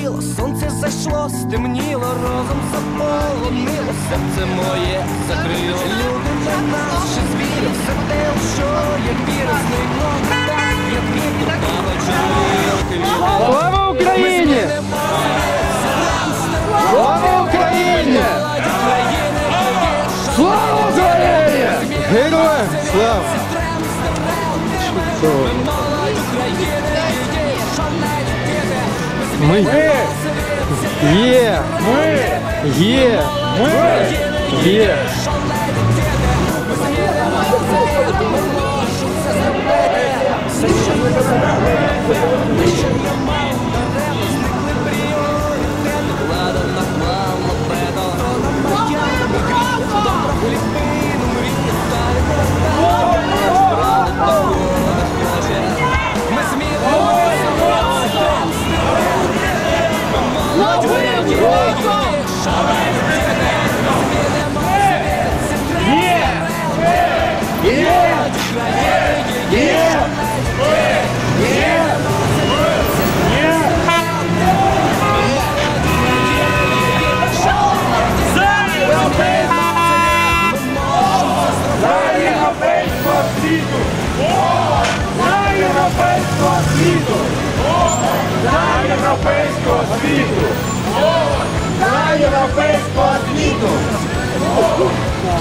згоріло, сонце зайшло, стемніло, розум заполонило, серце моє закрило. Люди наче звірі, все те, у що я вірив, зникло так, як вітер, чоловік. Слава Україні! Слава Україні! Слава Україні! Героям слава! Ми є! Ми є! Ми є! Європейського світу!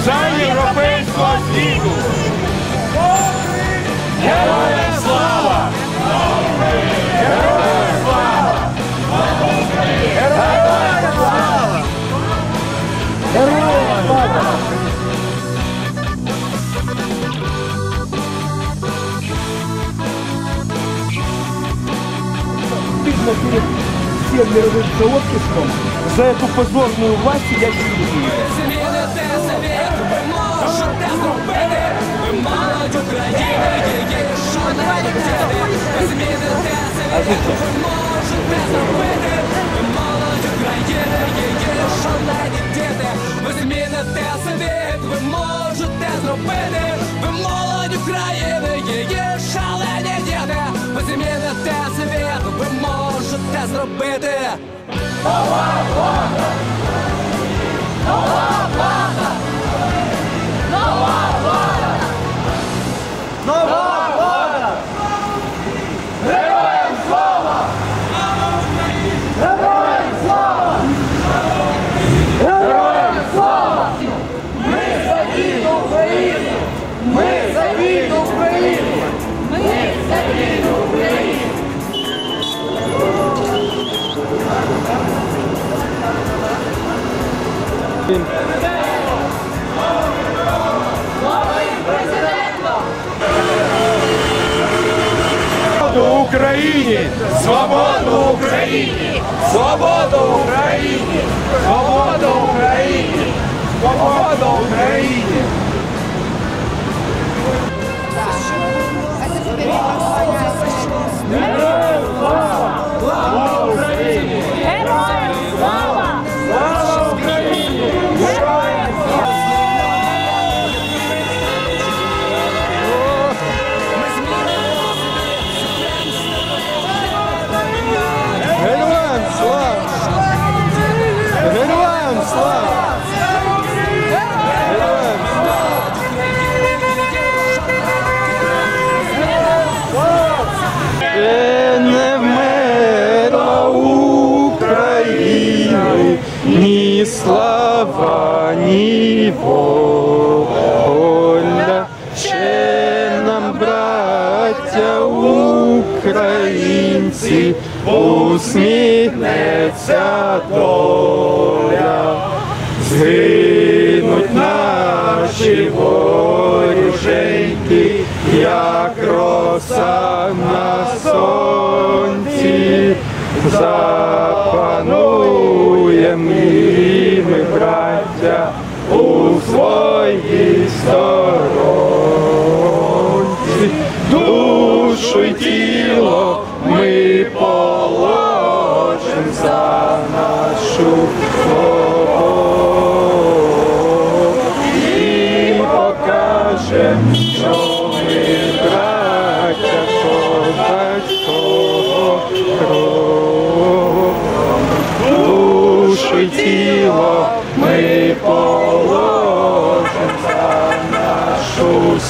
За європейського світу! Героям слава! Героям слава! Героям слава! Героям слава! стыдно всем мировым сообществом за эту позорную власть, сидящую зробити, ви молодь України, її шалені діти. Змінити зробити. Свободу Україні! Свободу Україні! Свободу Україні! Свободу Україні! Свободу ні воля. Ще нам, браття українці, усміхнеться доля. Згинуть наші воріженьки, як роса на сонці, запануєм і ми, браття, своїй сторонці, душу й тіло ми положим за нашу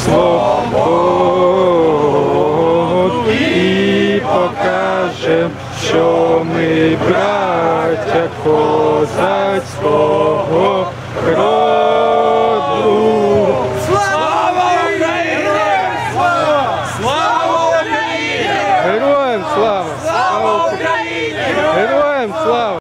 нашу свободу і покажем, що ми браття козацького